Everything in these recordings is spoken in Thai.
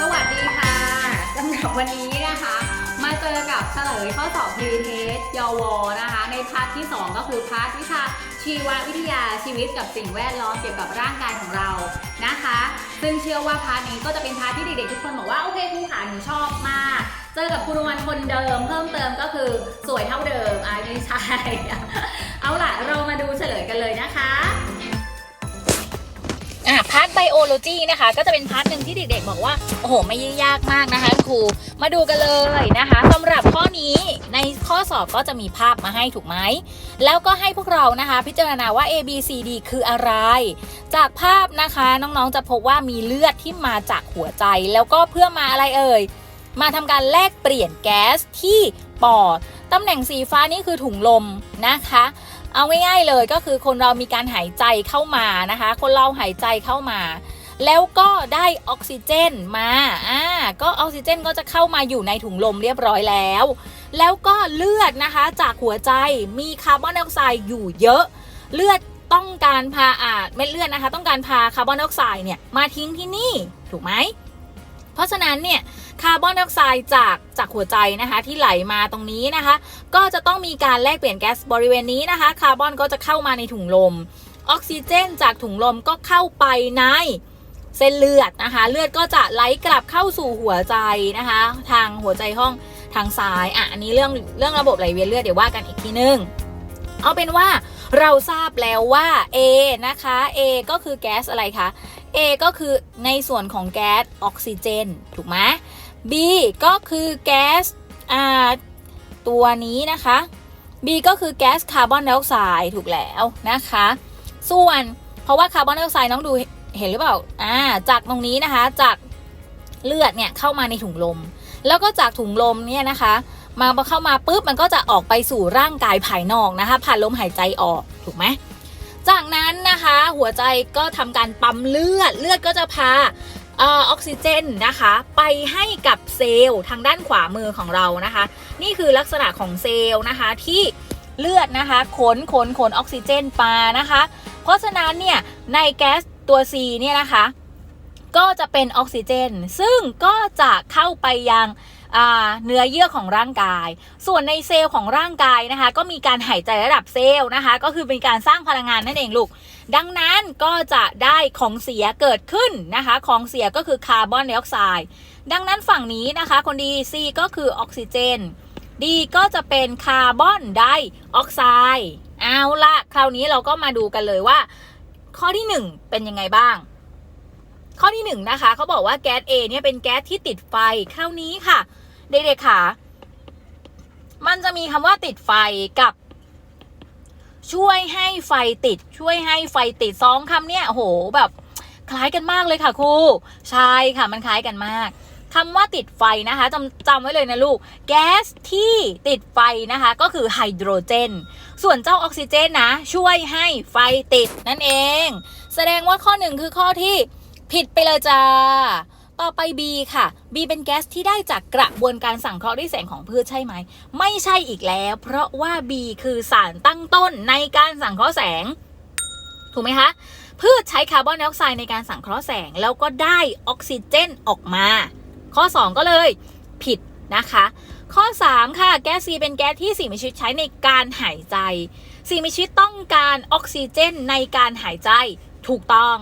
สวัสดีค่ะสำหรับวันนี้นะคะ มาเจอกับเฉลยข้อสอบพรีเทสยอวนะคะ ในพาร์ทที่ 2 ก็คือพาร์ทวิชาชีววิทยาชีวิตกับสิ่งแวดล้อมเกี่ยวกับร่างกายของเรานะคะ ซึ่งเชื่อว่าพาร์ทนี้ก็จะเป็นพาร์ทที่เด็กๆทุกคนบอกว่าโอเคครูขาหนูชอบมาก เจอกับครูนวลคนเดิม เพิ่มเติมก็คือสวยเท่าเดิมอ่าไม่ใช่ เอาล่ะเรามาดูเฉลยกันเลยนะคะ ไบโอโลจีนะคะ ก็จะเป็นพาร์ทหนึ่งที่เด็กๆ บอกว่า โอ้โห ไม่ยากมากนะคะคุณครู มาดูกันเลยนะคะสำหรับข้อนี้ในข้อสอบก็จะมีภาพมาให้ถูกไหม แล้วก็ให้พวกเรานะคะ พิจารณาว่า A B C D คืออะไร จากภาพนะคะน้องๆจะพบว่ามีเลือดที่มาจากหัวใจ แล้วก็เพื่อมาอะไรเอ่ย มาทำการแลกเปลี่ยนแก๊สที่ปอดตำแหน่งสีฟ้านี่คือถุงลมนะคะ เอาง่ายๆเลยก็คือคนเรามีการหายใจเข้ามานะคะ คนเราหายใจเข้ามา แล้วก็ได้ออกซิเจนมาอ่าก็ออกซิเจนก็จะเข้ามาอยู่ในถุงลมเรียบร้อยแล้ว แล้วก็เลือดนะคะจากหัวใจมีคาร์บอนไดออกไซด์อยู่เยอะ เลือดต้องการพาอาเม็ดเลือดนะคะ ต้องการพาคาร์บอนไดออกไซด์เนี่ยมาทิ้งที่นี่ถูกไหมเพราะฉะนั้นเนี่ย คาร์บอนไดออกไซด์จากจากหัวใจนะคะที่ไหลมาตรงนี้นะคะ ก็จะต้องมีการแลกเปลี่ยนแก๊สบริเวณนี้นะคะ คาร์บอนก็จะเข้ามาในถุงลม ออกซิเจนจากถุงลมก็เข้าไปในเส้นเลือดนะคะ เลือดก็จะไหลกลับเข้าสู่หัวใจนะคะ ทางหัวใจห้องทางซ้ายอะอันนี้เรื่องเรื่องระบบไหลเวียนเลือดเดี๋ยวว่ากันอีกทีนึงเอาเป็นว่าเราทราบแล้วว่า A นะคะ A ก็คือแก๊สอะไรคะ A ก็คือในส่วนของแก๊สออกซิเจน ถูกไหม B ก็คือแก๊สอ่าตัวนี้นะคะ B ก็คือแก๊สคาร์บอนไดออกไซด์ถูกแล้วนะคะ ส่วนเพราะว่าคาร์บอนไดออกไซด์น้องดูเห็นหรือเปล่าอ่าจากตรงนี้นะคะจากเลือดเนี่ยเข้ามาในถุงลม แล้วก็จากถุงลมเนี่ยนะคะ มาพอเข้ามาปุ๊บมันก็จะออกไปสู่ร่างกายภายนอกนะคะ ผ่านลมหายใจออกถูกไหมจากนั้นนะคะหัวใจก็ทำการปั๊มเลือดเลือดก็จะพา ออกซิเจนนะคะ ไปให้กับเซลล์ทางด้านขวามือของเรานะคะ นี่คือลักษณะของเซลล์นะคะที่เลือดนะคะ ขนขนขนออกซิเจนมานะคะ เพราะฉะนั้นเนี่ยในแก๊สตัว C เนี่ยนะคะ ก็จะเป็นออกซิเจน ซึ่งก็จะเข้าไปยังเนื้อเยื่อของร่างกาย ส่วนในเซลล์ของร่างกายนะคะ ก็มีการหายใจระดับเซลล์นะคะ ก็คือเป็นการสร้างพลังงานนั่นเองลูก ดังนั้นก็จะได้ของเสียเกิดขึ้นนะคะ ของเสียก็คือคาร์บอนไดออกไซด์ดังนั้นฝั่งนี้นะคะคนดี C ก็คือออกซิเจน D ก็จะเป็นคาร์บอนไดออกไซด์เอาละคราวนี้เราก็มาดูกันเลยว่า ข้อที่ 1 เป็นยังไงบ้าง ข้อที่1นะคะเขาบอกว่าแก๊ส A เนี่ยเป็นแก๊สที่ติดไฟคราวนี้ค่ะเด็กๆค่ะมันจะมีคำว่าติดไฟกับ ช่วยให้ไฟติด ช่วยให้ไฟติดสองคำเนี่ยโอ้โหแบบ คล้ายกันมากเลยค่ะครูใช่ค่ะมันคล้ายกันมากคำว่าติดไฟนะคะจำจำไว้เลยนะลูก แก๊สที่ติดไฟนะคะ ก็คือไฮโดรเจน ส่วนเจ้าออกซิเจนนะ ช่วยให้ไฟติดนั่นเอง แสดงว่าข้อหนึ่งคือข้อที่ผิดไปเลยจ้า ต่อไป B ค่ะ B เป็นแก๊สที่ได้จากกระบวนการสังเคราะห์ด้วยแสงของพืชใช่ไหม ไม่ใช่อีกแล้ว เพราะว่า B คือสารตั้งต้นในการสังเคราะห์แสง ถูกไหมคะ พืชใช้คาร์บอนไดออกไซด์ในการสังเคราะห์แสง แล้วก็ได้ออกซิเจนออกมา ข้อ 2 ก็เลยผิดนะคะ ข้อ 3 ค่ะ แก๊สซีเป็นแก๊สที่สิ่งมีชีวิตใช้ในการหายใจ สิ่งมีชีวิตต้องการออกซิเจนในการหายใจถูกต้อง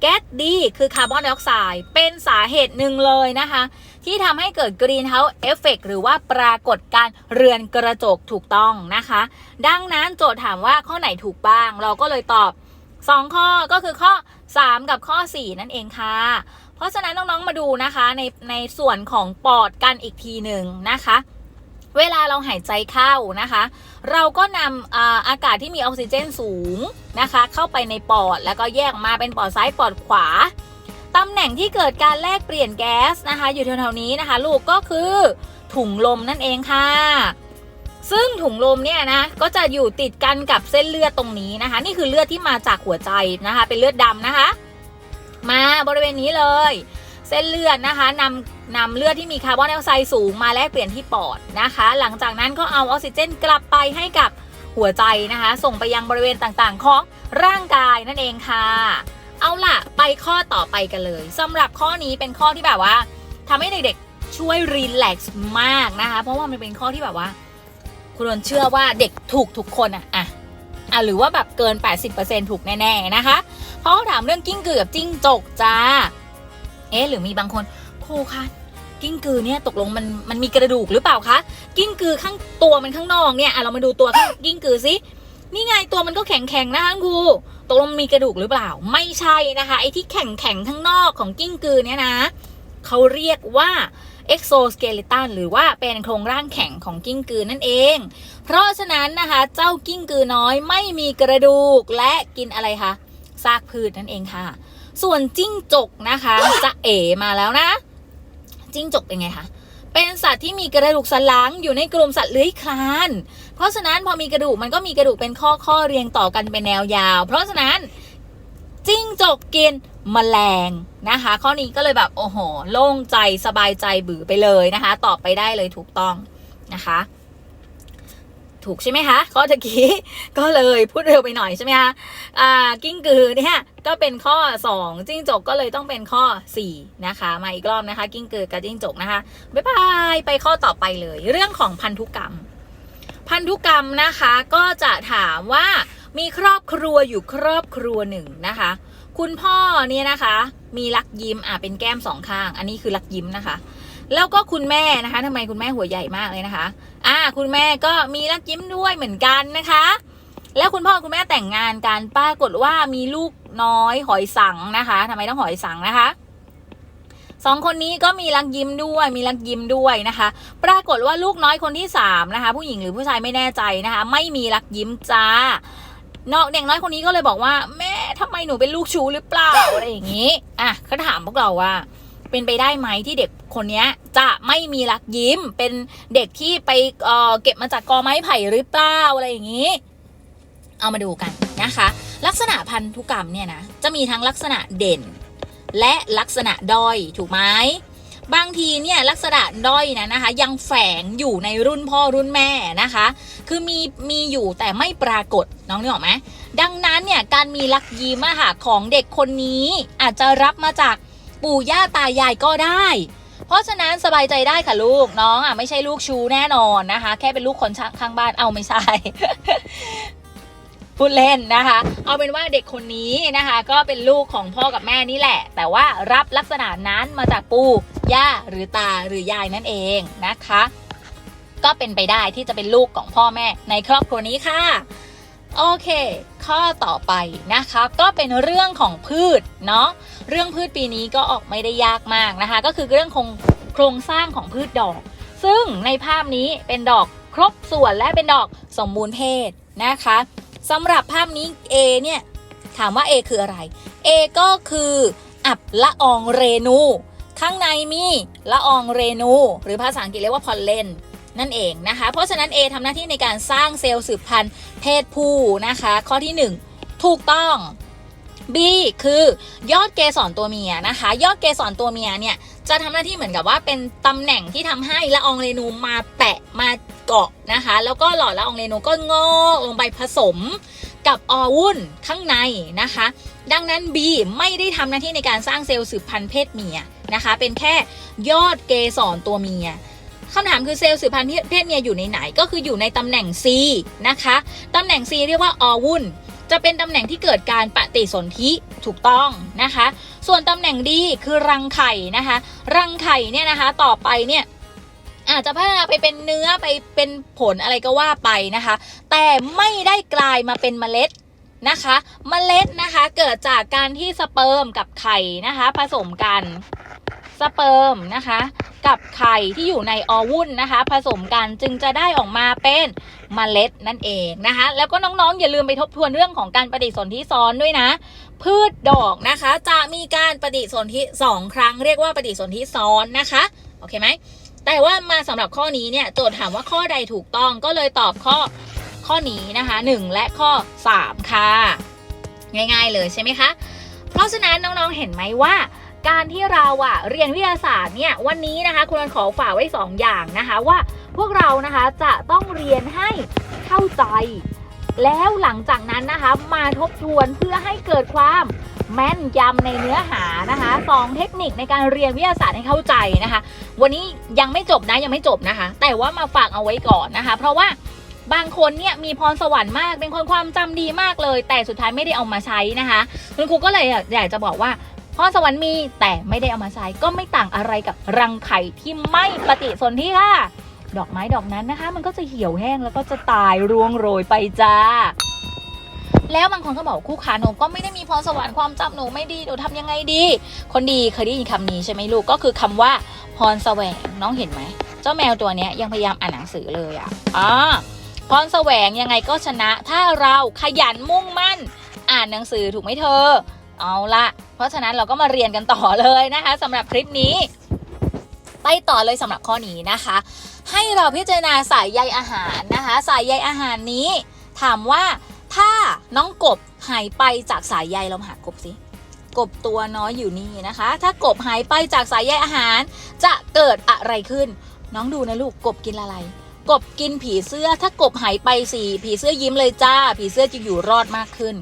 แก๊สดีคือคาร์บอนไดออกไซด์เป็นสาเหตุหนึ่งเลยนะคะ ที่ทำให้เกิดกรีนเฮาส์เอฟเฟกหรือว่าปรากฏการเรือนกระจกถูกต้องนะคะ ดังนั้นโจทย์ถามว่าข้อไหนถูกบ้าง เราก็เลยตอบ 2 ข้อก็คือข้อ 3 กับข้อ 4 นั่นเองค่ะ เพราะฉะนั้นน้องๆมาดูนะคะในในส่วนของปอดกันอีกทีหนึ่งนะคะ เวลาเราหายใจเข้านะคะ เราก็นำอาอากาศที่มีออกซิเจนสูงนะคะ เข้าไปในปอด แล้วก็แยกมาเป็นปอดซ้ายปอดขวาตำแหน่งที่เกิดการแลกเปลี่ยนแก๊สนะคะ อยู่แถวๆนี้นะคะ ลูกก็คือถุงลมนั่นเองค่ะ ซึ่งถุงลมเนี่ยนะก็จะอยู่ติดกันกับเส้นเลือดตรงนี้นะคะ นี่คือเลือดที่มาจากหัวใจนะคะ เป็นเลือดดำนะคะ มาบริเวณนี้เลย เส้นเลือดนะคะนำนำเลือดที่มีคาร์บอนไดออกไซด์สูงมาแลกเปลี่ยนที่ปอดนะคะ หลังจากนั้นก็เอาออกซิเจนกลับไปให้กับหัวใจนะคะ ส่งไปยังบริเวณต่างๆ ของร่างกายนั่นเองค่ะ เอาล่ะไปข้อต่อไปกันเลยสำหรับข้อนี้เป็นข้อที่แบบว่าทำให้เด็กๆช่วยรีแลกซ์มากนะคะ เพราะว่ามันเป็นข้อที่แบบว่า คุณนเชื่อว่าเด็กถูกทุกคนอะอะอะหรือว่าแบบเกิน 80%ถูกแน่ๆนะคะเพราะเขาถามเรื่องกิ้งกือกับจิ้งจกจ้า เอ๊ะหรือมีบางคนครูคะกิ้งกือเนี่ยตกลงมันมันมีกระดูกหรือเปล่าคะกิ้งกือข้างตัวมันข้างนอกเนี่ยอะเรามาดูตัวกิ้งกือสินี่ไงตัวมันก็แข็งแข็งนะคะคุณครูตกลงมีกระดูกหรือเปล่า ไม่ใช่นะคะไอ้ที่แข็งแข็งข้างนอกของกิ้งกือเนี่ยนะเขาเรียกว่า exoskeleton หรือว่าเป็นโครงร่างแข็งของกิ้งกือนั่นเอง เพราะฉะนั้นนะคะเจ้ากิ้งกือน้อยไม่มีกระดูกและกินอะไรคะซากพืชนั่นเองค่ะ ส่วนจิ้งจกนะคะจะเอมาแล้วนะ จิ้งจกเป็นไงคะเป็นสัตว์ที่มีกระดูกสันหลังอยู่ในกลุ่มสัตว์เลื้อยคลาน เพราะฉะนั้นพอมีกระดูกมันก็มีกระดูกเป็นข้อข้อเรียงต่อกันเป็นแนวยาว เพราะฉะนั้นจิ้งจกกินแมลงนะคะ ข้อนี้ก็เลยแบบโอ้โห โล่งใจสบายใจบือไปเลยนะคะ ตอบไปได้เลยถูกต้องนะคะ ถูกใช่ไหมคะข้อตะกี้ก็เลยพูดเร็วไปหน่อยใช่ไหมคะอ่ากิ้งกือเนี่ยก็เป็นข้อ 2 จิ้งจกก็เลยต้องเป็นข้อ 4 นะคะ มาอีกรอบนะคะ กิ้งกือกับจิ้งจกนะคะบ๊ายบายไปข้อต่อไปเลย เรื่องของพันธุกรรม พันธุกรรมนะคะก็จะถามว่ามีครอบครัวอยู่ครอบครัวหนึ่งนะคะ คุณพ่อเนี่ยนะคะ มีลักยิ้มอะเป็นแก้มสองข้าง อันนี้คือลักยิ้มนะคะ แล้วก็คุณแม่นะคะทำไมคุณแม่หัวใหญ่มากเลยนะคะ อ่า คุณแม่ก็มีลักยิ้มด้วยเหมือนกันนะคะ แล้วคุณพ่อคุณแม่แต่งงานกันปรากฏว่ามีลูกน้อยหอยสังนะคะทำไมต้องหอยสังนะคะสองคนนี้ก็มีลักยิ้มด้วยมีลักยิ้มด้วยนะคะ ปรากฏว่าลูกน้อยคนที่สามนะคะ ผู้หญิงหรือผู้ชายไม่แน่ใจนะคะ ไม่มีลักยิ้มจ้านอกเด็กน้อยคนนี้ก็เลยบอกว่า แม่ทำไมหนูเป็นลูกชูหรือเปล่าอะไรอย่างนี้ อะเขาถามพวกเราว่า เป็นไปได้ไหมที่เด็กคนนี้จะไม่มีรักยิ้ม เป็นเด็กที่ไปเอ่อเก็บมาจากกอไม้ไผ่หรือเปล่าอะไรอย่างนี้ เอามาดูกันนะคะ ลักษณะพันธุกรรมเนี่ยนะจะมีทั้งลักษณะเด่น และลักษณะด้อยถูกไหมบางทีเนี่ยลักษณะด้อยนะนะคะ ยังแฝงอยู่ในรุ่นพ่อรุ่นแม่นะคะ คือมีมีอยู่แต่ไม่ปรากฏน้องนึกออกไหมดังนั้นเนี่ยการมีลักยิ้มอะค่ะของเด็กคนนี้อาจจะรับมาจาก ปู่ย่าตายายก็ได้ เพราะฉะนั้นสบายใจได้ค่ะลูกน้องอะไม่ใช่ลูกชูแน่นอนนะคะ แค่เป็นลูกคนข้างบ้านเอาไม่ใช่พูดเล่นนะคะ เอาเป็นว่าเด็กคนนี้นะคะ ก็เป็นลูกของพ่อกับแม่นี่แหละ แต่ว่ารับลักษณะนั้นมาจากปู่ย่าหรือตาหรือยายนั่นเองนะคะ ก็เป็นไปได้ที่จะเป็นลูกของพ่อแม่ในครอบครัวนี้ค่ะ โอเค ข้อต่อไปนะคะก็เป็นเรื่องของพืชเนาะเรื่องพืชปีนี้ก็ออกไม่ได้ยากมากนะคะ ก็คือเรื่องโครงโครงสร้างของพืชดอก ซึ่งในภาพนี้เป็นดอกครบส่วนและเป็นดอกสมบูรณ์เพศนะคะสำหรับภาพนี้ A เนี่ยถามว่า A คืออะไร A ก็คืออับละอองเรนู ข้างในมีละอองเรนู หรือภาษาอังกฤษเรียกว่าพอลเลน นั่นเองนะคะ เพราะฉะนั้น A ทำหน้าที่ในการสร้างเซลล์สืบพันธุ์เพศผู้นะคะ ข้อที่ 1 ถูกต้อง B คือยอดเกสรตัวเมียนะคะ ยอดเกสรตัวเมียเนี่ยจะทำหน้าที่เหมือนกับว่าเป็นตำแหน่งที่ทำให้ละอองเรนูมาแปะมาเกาะนะคะ แล้วก็หลอดละอองเรนูก็งอกลงไปผสมกับอวุ่นข้างในนะคะ ดังนั้น B ไม่ได้ทำหน้าที่ในการสร้างเซลล์สืบพันธุ์เพศเมียนะคะ เป็นแค่ยอดเกสรตัวเมีย คำถามคือเซลล์สืบพันธุ์เพศเมียอยู่ในไหน ก็คืออยู่ในตำแหน่ง C นะคะตำแหน่ง C เรียกว่าอวุ่นจะเป็นตำแหน่งที่เกิดการปฏิสนธิถูกต้องนะคะ ส่วนตำแหน่งดีคือรังไข่นะคะ รังไข่เนี่ยนะคะต่อไปเนี่ยอาจจะพัฒนาไปเป็นเนื้อไปเป็นผลอะไรก็ว่าไปนะคะ แต่ไม่ได้กลายมาเป็นเมล็ดนะคะ เมล็ดนะคะเกิดจากการที่สเปิร์มกับไข่นะคะ ผสมกัน เปิร์มนะคะ กับไข่ที่อยู่ในอวุ้นนะคะ ผสมกันจึงจะได้ออกมาเป็นเมล็ดนั่นเองนะคะ แล้วก็น้องๆอย่าลืมไปทบทวนเรื่องของการปฏิสนธิซ้อนด้วยนะ พืชดอกนะคะ จะมีการปฏิสนธิสองครั้งเรียกว่าปฏิสนธิซ้อนนะคะโอเคไหมแต่ว่ามาสำหรับข้อนี้เนี่ยโจทย์ถามว่าข้อใดถูกต้องก็เลยตอบข้อข้อนี้นะคะ 1 และข้อ 3 ค่ะ ง่ายๆเลยใช่ไหมคะ เพราะฉะนั้นน้องๆเห็นไหมว่า การที่เราอะเรียนวิทยาศาสตร์เนี่ยวันนี้นะคะคุณขอฝากไว้2ออย่างนะคะว่าพวกเรานะคะจะต้องเรียนให้เข้าใจ แล้วหลังจากนั้นนะคะมาทบทวนเพื่อให้เกิดความแม่นยำในเนื้อหานะคะสองเทคนิคในการเรียนวิทยาศาสตร์ให้เข้าใจนะคะ วันนี้ยังไม่จบนะยังไม่จบนะคะ แต่ว่ามาฝากเอาไว้ก่อนนะคะ เพราะว่าบางคนเนี่ยมีพรสวรรค์มากเป็นคนความจำดีมากเลย แต่สุดท้ายไม่ได้เอามาใช้นะคะ คุณครูก็เลยอยากจะบอกว่า พรสวรรค์มีแต่ไม่ได้เอามาใช้ก็ไม่ต่างอะไรกับรังไข่ที่ไม่ปฏิสนธิค่ะ ดอกไม้ดอกนั้นนะคะ มันก็จะเหี่ยวแห้งแล้วก็จะตายร่วงโรยไปจ้า แล้วบางคนก็บอกคู่ขาหนูก็ไม่ได้มีพรสวรรค์ความจำหนูไม่ดีหนูทำยังไงดี คนดีเคยได้ยินคำนี้ใช่ไหมลูกก็คือคำว่าพรแสวงน้องเห็นไหมเจ้าแมวตัวนี้ยังพยายามอ่านหนังสือเลยอะอ่าพรแสวงยังไงก็ชนะ ถ้าเราขยันมุ่งมั่น อ่านหนังสือถูกไหมเธอ เอาละเพราะฉะนั้นเราก็มาเรียนกันต่อเลยนะคะสำหรับคลิปนี้ ไปต่อเลยสำหรับข้อนี้นะคะ ให้เราพิจารณาสายใยอาหารนะคะ สายใยอาหารนี้ ถามว่าถ้าน้องกบหายไปจากสายใยเราหากบสิกบตัวน้อยอยู่นี่นะคะ ถ้ากบหายไปจากสายใยอาหาร จะเกิดอะไรขึ้น น้องดูนะลูกกบกินอะไร กบกินผีเสื้อ ถ้ากบหายไปสิผีเสื้อยิ้มเลยจ้า ผีเสื้อจะอยู่รอดมากขึ้น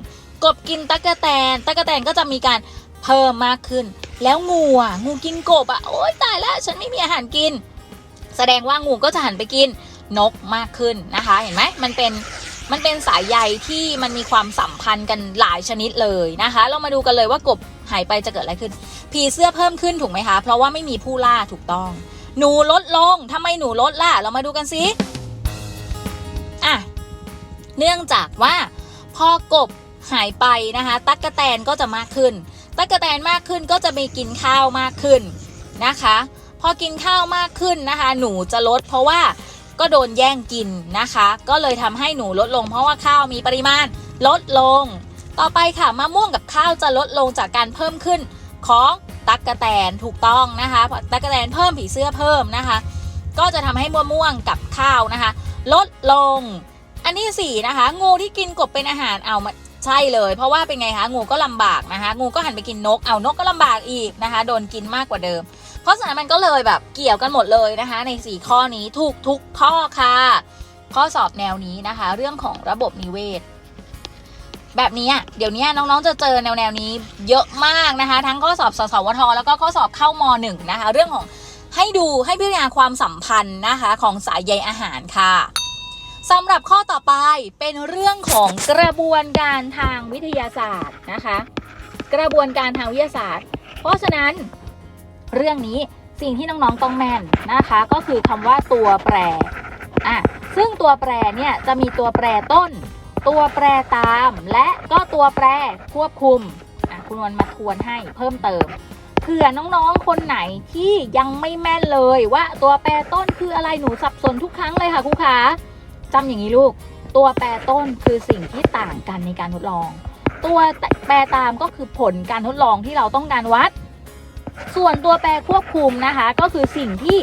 กบกินตะกะแตนตะกะแตนก็จะมีการเพิ่มมากขึ้น แล้วงูอะงูกินกบอะโอ๊ยตายแล้วฉันไม่มีอาหารกิน แสดงว่างูก็จะหันไปกินนกมากขึ้นนะคะ เห็นไหมมันเป็นมันเป็นสายใยที่มันมีความสัมพันธ์กันหลายชนิดเลยนะคะ เรามาดูกันเลยว่ากบหายไปจะเกิดอะไรขึ้น ผีเสื้อเพิ่มขึ้นถูกไหมคะ เพราะว่าไม่มีผู้ล่าถูกต้อง หนูลดลงทำไมหนูลดล่ะ เรามาดูกันสิอะเนื่องจากว่าพอกบ หายไปนะคะ ตั๊กแตนก็จะมากขึ้น ตั๊กแตนมากขึ้นก็จะมีกินข้าวมากขึ้นนะคะ พอกินข้าวมากขึ้นนะคะ หนูจะลดเพราะว่าก็โดนแย่งกินนะคะ ก็เลยทำให้หนูลดลง เพราะว่าข้าวมีปริมาณลดลง ต่อไปค่ะมะม่วงกับข้าวจะลดลงจากการเพิ่มขึ้นของตั๊กแตนถูกต้องนะคะตั๊กแตนเพิ่มผีเสื้อเพิ่มนะคะ ก็จะทำให้มะม่วงกับข้าวนะคะ ลดลง อันที่สี่นะคะงูที่กินกบเป็นอาหารเอามา ใช่เลย เพราะว่าเป็นไงคะงูก็ลำบากนะคะ งูก็หันไปกินนก เอานกก็ลำบากอีกนะคะ โดนกินมากกว่าเดิม เพราะฉะนั้นมันก็เลยแบบเกี่ยวกันหมดเลยนะคะ ใน 4 ข้อนี้ถูกทุกข้อค่ะ ข้อสอบแนวนี้นะคะ เรื่องของระบบนิเวศแบบนี้อะเดี๋ยวนี้น้องๆจะเจอแนวแนวนี้เยอะมากนะคะ ทั้งข้อสอบสสวทแล้วก็ข้อสอบเข้ามหนึ่งนะคะ เรื่องของให้ดูให้พิจารณาความสัมพันธ์นะคะ ของสายใยอาหารค่ะ สำหรับข้อต่อไปเป็นเรื่องของกระบวนการทางวิทยาศาสตร์นะคะ กระบวนการทางวิทยาศาสตร์ เพราะฉะนั้นเรื่องนี้สิ่งที่น้องๆต้องแม่นนะคะ ก็คือคำว่าตัวแปรอะซึ่งตัวแปรเนี่ยจะมีตัวแปรต้น ตัวแปรตาม และก็ตัวแปรควบคุมอะคุณวันมาทวนให้เพิ่มเติมเผื่อน้องๆ คนไหนที่ยังไม่แม่นเลยว่าตัวแปรต้นคืออะไรหนูสับสนทุกครั้งเลยค่ะครูขา จำอย่างนี้ลูก ตัวแปรต้นคือสิ่งที่ต่างกันในการทดลอง ตัวแปรตามก็คือผลการทดลองที่เราต้องการวัด ส่วนตัวแปรควบคุมนะคะ ก็คือสิ่งที่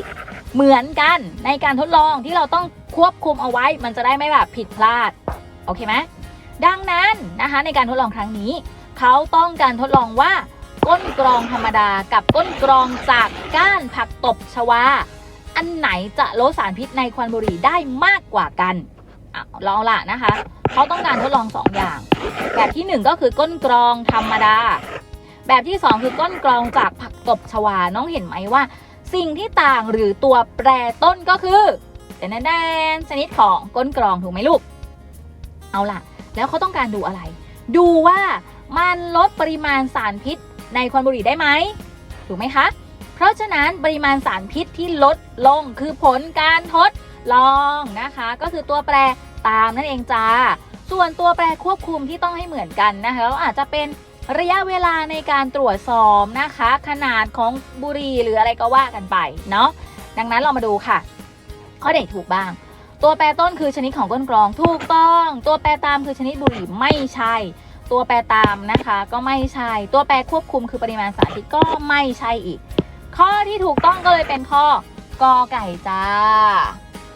เหมือนกันในการทดลองที่เราต้องควบคุมเอาไว้ มันจะได้ไม่แบบผิดพลาด โอเคไหมดังนั้นนะคะในการทดลองครั้งนี้ เขาต้องการทดลองว่าก้นกรองธรรมดากับก้นกรองจากก้านผักตบชวา อันไหนจะลดสารพิษในควันบุหรี่ได้มากกว่ากันอะลองละนะคะเขาต้องการทดลองสองอย่าง แบบที่หนึ่งก็คือก้นกรองธรรมดา แบบที่ 2 คือก้นกรองจากผักตบชวา น้องเห็นไหมว่า สิ่งที่ต่างหรือตัวแปรต้นก็คือแดนแดนชนิดของก้นกรองถูกไหมลูก เอาล่ะ แล้วเขาต้องการดูอะไร ดูว่ามันลดปริมาณสารพิษในควันบุหรี่ได้ไหมถูกไหมคะ เพราะฉะนั้นปริมาณสารพิษที่ลดลงคือผลการทดลองนะคะ ก็คือตัวแปรตามนั่นเองจ้า ส่วนตัวแปรควบคุมที่ต้องให้เหมือนกันนะคะก็อาจจะเป็นระยะเวลาในการตรวจสอบนะคะ ขนาดของบุหรี่หรืออะไรก็ว่ากันไปเนาะดังนั้นเรามาดูค่ะ ข้อไหนถูกบ้าง ตัวแปรต้นคือชนิดของก้นกรองถูกต้อง ตัวแปรตามคือชนิดบุหรี่ไม่ใช่ ตัวแปรตามนะคะก็ไม่ใช่ ตัวแปรควบคุมคือปริมาณสารพิษก็ไม่ใช่อีก ข้อที่ถูกต้องก็เลยเป็นข้อกอไก่จ้า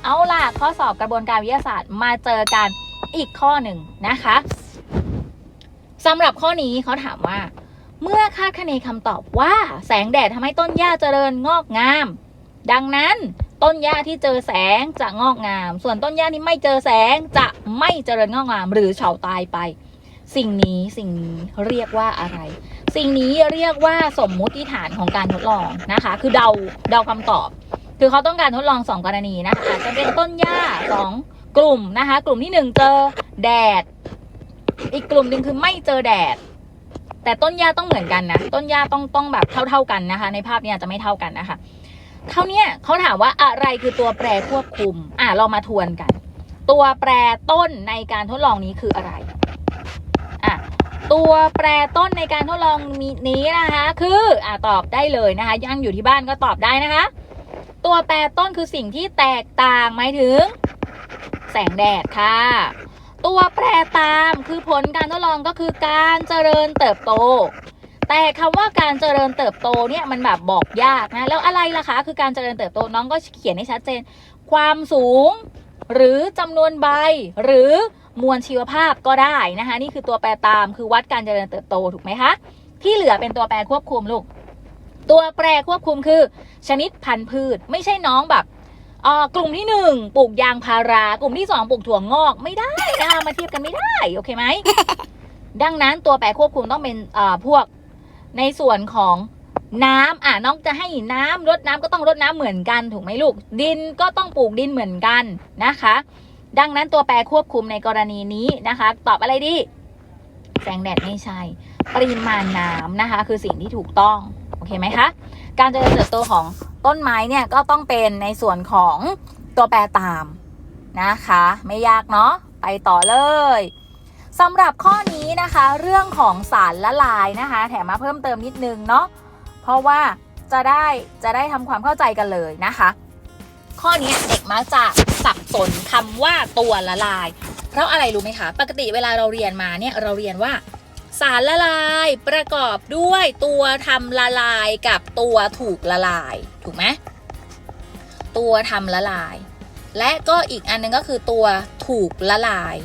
เอาล่ะ ข้อสอบกระบวนการวิทยาศาสตร์มาเจอกันอีกข้อหนึ่งนะคะสำหรับข้อนี้เขาถามว่า เมื่อคาดคะเนคำตอบว่าแสงแดดทำให้ต้นหญ้าเจริญงอกงาม ดังนั้นต้นหญ้าที่เจอแสงจะงอกงาม ส่วนต้นหญ้าที่ไม่เจอแสงจะไม่เจริญงอกงาม หรือเฉาตายไป สิ่งนี้สิ่งนี้เรียกว่าอะไร สิ่งนี้เรียกว่าสมมุติฐานของการทดลองนะคะ คือเดาเดาคำตอบ คือเขาต้องการทดลองสองกรณีนะคะอาจจะเป็นต้นหญ้าสองกลุ่มนะคะ กลุ่มที่หนึ่งเจอแดด อีกกลุ่มหนึ่งคือไม่เจอแดด แต่ต้นหญ้าต้องเหมือนกันนะ ต้นหญ้าต้องต้องแบบเท่าเท่าๆกันนะคะ ในภาพนี้อาจจะไม่เท่ากันนะคะเท่านี้เขาถามว่าอะไรคือตัวแปรควบคุม อะเรามาทวนกัน ตัวแปรต้นในการทดลองนี้คืออะไร ตัวแปรต้นในการทดลองนี้นะคะ คืออะตอบได้เลยนะคะยังอยู่ที่บ้านก็ตอบได้นะคะ ตัวแปรต้นคือสิ่งที่แตกต่างหมายถึง แสงแดดค่ะ ตัวแปรตามคือผลการทดลองก็คือการเจริญเติบโต แต่คำว่าการเจริญเติบโตเนี่ยมันแบบบอกยากนะแล้วอะไรล่ะคะคือการเจริญเติบโตน้องก็เขียนให้ชัดเจน ความสูง หรือจำนวนใบหรือ มวลชีวภาพก็ได้นะคะ นี่คือตัวแปรตามคือวัดการเจริญเติบโตถูกไหมคะ ที่เหลือเป็นตัวแปรควบคุมลูก ตัวแปรควบคุมคือ ชนิดพันธุ์พืช ไม่ใช่น้องแบบอ่อกลุ่มที่หนึ่งปลูกยางพารา กลุ่มที่สองปลูกถั่วงอกไม่ได้นะคะมาเทียบกันไม่ได้ โอเคไหม ดังนั้นตัวแปรควบคุมต้องเป็นอ่อพวกในส่วนของน้ำอะน้องจะให้น้ำรดน้ำก็ต้องรดน้ำเหมือนกันถูกไหมลูก ดินก็ต้องปลูกดินเหมือนกันนะคะ ดังนั้นตัวแปรควบคุมในกรณีนี้นะคะ ตอบอะไรดี แสงแดดไม่ใช่ ปริมาณน้ำนะคะ คือสิ่งที่ถูกต้อง โอเคไหมคะ การเจริญเติบโตของต้นไม้เนี่ยก็ต้องเป็นในส่วนของตัวแปรตามนะคะ ไม่ยากเนาะไปต่อเลยสำหรับข้อนี้นะคะ เรื่องของสารละลายนะคะ แถมมาเพิ่มเติมนิดนึงเนาะเพราะว่าจะได้จะได้ทำความเข้าใจกันเลยนะคะ ข้อนี้เด็กมักจะสับสนคำว่าตัวละลาย เพราะอะไรรู้ไหมคะ ปกติเวลาเราเรียนมาเนี่ยเราเรียนว่า สารละลายประกอบด้วยตัวทำละลายกับตัวถูกละลาย ถูกไหมตัวทำละลาย และก็อีกอันหนึงก็คือตัวถูกละลาย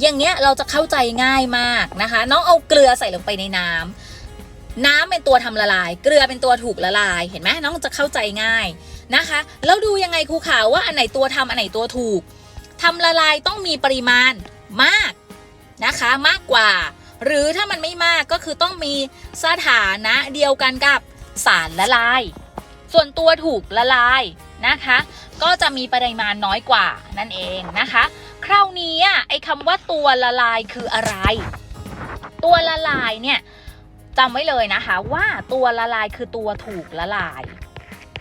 อย่างเงี้ยเราจะเข้าใจง่ายมากนะคะ น้องเอาเกลือใส่ลงไปในน้ำน้ำเป็นตัวทำละลาย เกลือเป็นตัวถูกละลาย เห็นไหมน้องจะเข้าใจง่าย นะคะ แล้วดูยังไงครูขาวว่าอันไหนตัวทำอันไหนตัวถูกทำละลายต้องมีปริมาณมากนะคะมากกว่า หรือถ้ามันไม่มากก็คือต้องมีสถานะเดียวกันกับสารละลาย ส่วนตัวถูกละลายนะคะ ก็จะมีปริมาณน้อยกว่านั่นเองนะคะ คราวนี้ไอ้คำว่าตัวละลายคืออะไร ตัวละลายเนี่ยจำไว้เลยนะคะว่าตัวละลายคือตัวถูกละลาย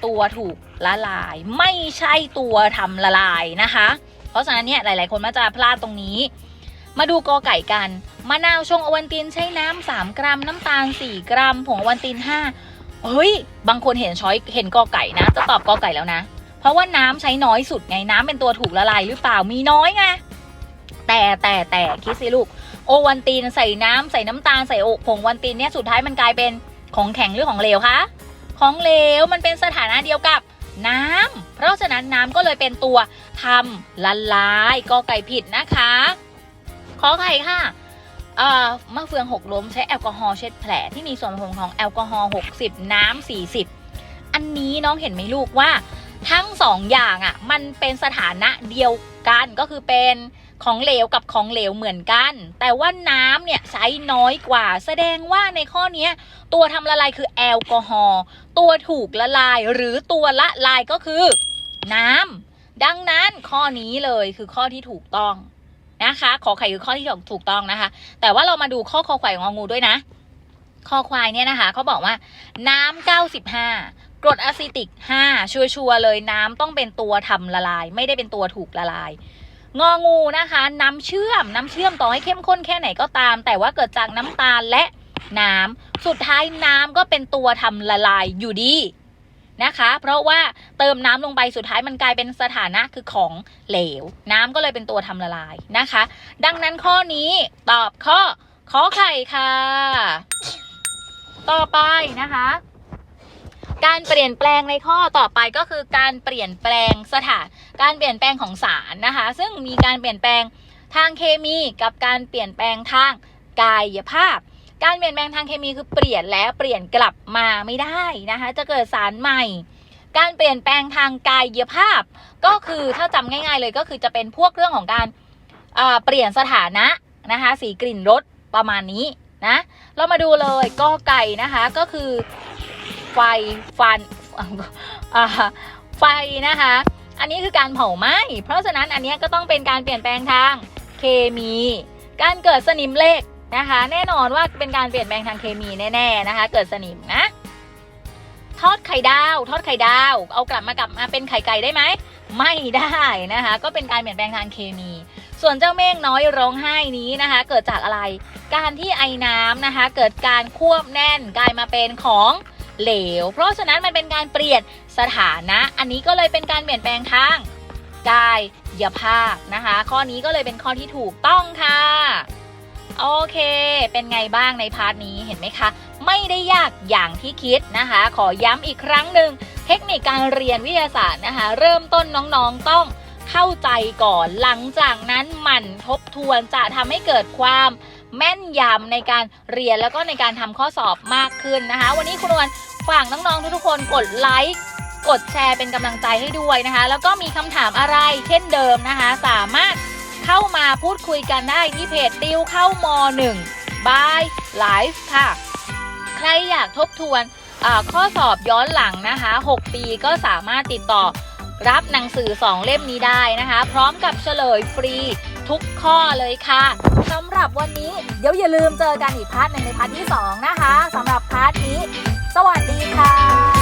ตัวถูกละลาย ไม่ใช่ตัวทำละลายนะคะ เพราะฉะนั้นเนี่ยหลาย ๆ คนมักจะพลาดตรงนี้ มาดูกอไก่กันมะนาวชงอวัลตินใช้น้ำ3กรัม น้ำตาล 4 กรัม ผงอวัลติน 5 เฮ้ย บางคนเห็นช้อยเห็นกอไก่นะ จะตอบกอไก่แล้วนะ เพราะว่าน้ำใช้น้อยสุดไงน้ำเป็นตัวถูกละลายหรือเปล่ามีน้อยไงแต่แต่แต่คิดสิลูกโอวันตินใส่น้ำใส่น้ำตาลใส่โอผงวันตินเนี่ยสุดท้ายมันกลายเป็นของแข็งหรือของเหลวคะ ของเหลวมันเป็นสถานะเดียวกับน้ำ เพราะฉะนั้นน้ำก็เลยเป็นตัวทำละลายกอไก่ผิดนะคะขอไข่ค่ะเอ่อมะเฟืองหกล้มใช้แอลกอฮอล์เช็ดแผลที่มีส่วนผสมของแอลกอฮอล์60 น้ำ40 อันนี้น้องเห็นไหมลูกว่า ทั้งสองอย่างอะ่ะมันเป็นสถานะเดียวกันก็คือเป็น ของเหลวกับของเหลวเหมือนกัน แต่ว่าน้ำเนี่ยใช้น้อยกว่า แสดงว่าในข้อนี้ตัวทำละลายคือแอลกอฮอล์ตัวถูกละลายหรือตัวละลายก็คือ น้ำดังนั้นข้อนี้เลยคือข้อที่ถูกต้องนะคะ ขอไข่คือข้อที่ถูกต้องนะคะ แต่ว่าเรามาดูข้อคอควายของงองูด้วยนะคอควายเนี่ยนะคะเขาบอกว่าน้ำ95 กรดอะซิติก 5 ชัวร์ๆเลยน้ำต้องเป็นตัวทำละลาย ไม่ได้เป็นตัวถูกละลาย งองูนะคะ น้ำเชื่อม น้ำเชื่อมต่อให้เข้มข้นแค่ไหนก็ตาม แต่ว่าเกิดจากน้ำตาลและน้ำสุดท้ายน้ำก็เป็นตัวทำละลายอยู่ดีนะคะ เพราะว่าเติมน้ำลงไปสุดท้ายมันกลายเป็นสถานะคือของเหลว น้ำก็เลยเป็นตัวทำละลายนะคะ ดังนั้นข้อนี้ตอบข้อขอไข่ค่ะ ต่อไปนะคะ การเปลี่ยนแปลงในข้อต่อไปก็คือการเปลี่ยนแปลงสถาน การเปลี่ยนแปลงของสารนะคะ ซึ่งมีการเปลี่ยนแปลงทางเคมีกับการเปลี่ยนแปลงทางกายภาพ การเปลี่ยนแปลงทางเคมีคือเปลี่ยนแล้วเปลี่ยนกลับมาไม่ได้นะคะ จะเกิดสารใหม่ การเปลี่ยนแปลงทางกายภาพ ก็คือถ้าจำง่าย ๆ เลยก็คือจะเป็นพวกเรื่องของการเปลี่ยนสถานะนะคะสีกลิ่นรสประมาณนี้นะ เรามาดูเลยกอไก่นะคะก็คือ ไฟฟันไฟนะคะ อันนี้คือการเผาไหม้เพราะฉะนั้นอันนี้ก็ต้องเป็นการเปลี่ยนแปลงทางเคมี การเกิดสนิมเหล็กนะคะ แน่นอนว่าเป็นการเปลี่ยนแปลงทางเคมีแน่ๆนะคะ เกิดสนิมนะทอดไข่ดาว ทอดไข่ดาว เอากลับมากลับมาเป็นไข่ไก่ได้ไหม ไม่ได้นะคะ ก็เป็นการเปลี่ยนแปลงทางเคมี ส่วนเจ้าเมฆน้อยร้องไห้นี้นะคะ เกิดจากอะไร การที่ไอ้น้ำนะคะ เกิดการควบแน่นกลายมาเป็นของ เหลว เพราะฉะนั้นมันเป็นการเปลี่ยนสถานะ อันนี้ก็เลยเป็นการเปลี่ยนแปลงทางกายภาพนะคะ ข้อนี้ก็เลยเป็นข้อที่ถูกต้องค่ะโอเค เป็นไงบ้างในพาร์ทนี้เห็นไหมคะ ไม่ได้ยากอย่างที่คิดนะคะ ขอย้ำอีกครั้งหนึ่งเทคนิคการเรียนวิทยาศาสตร์นะคะ เริ่มต้นน้องๆต้องเข้าใจก่อน หลังจากนั้นหมั่นทบทวนจะทำให้เกิดความ แม่นยำในการเรียนแล้วก็ในการทำข้อสอบมากขึ้นนะคะ วันนี้คุณนวลฝากน้องๆทุกๆคนกดไลค์กดแชร์เป็นกำลังใจให้ด้วยนะคะ แล้วก็มีคำถามอะไรเช่นเดิมนะคะ สามารถเข้ามาพูดคุยกันได้ที่เพจติวเข้าม1 by Life ค่ะ ใครอยากทบทวนข้อสอบย้อนหลังนะคะ 6 ปีก็สามารถติดต่อรับหนังสือ 2 เล่มนี้ได้นะคะ พร้อมกับเฉลยฟรี ทุกข้อเลยค่ะสำหรับวันนี้เดี๋ยวอย่าลืมเจอกันอีกพาร์ทหนในพาร์ทที่ 2 นะคะสำหรับพาร์ทนี้ สวัสดีค่ะ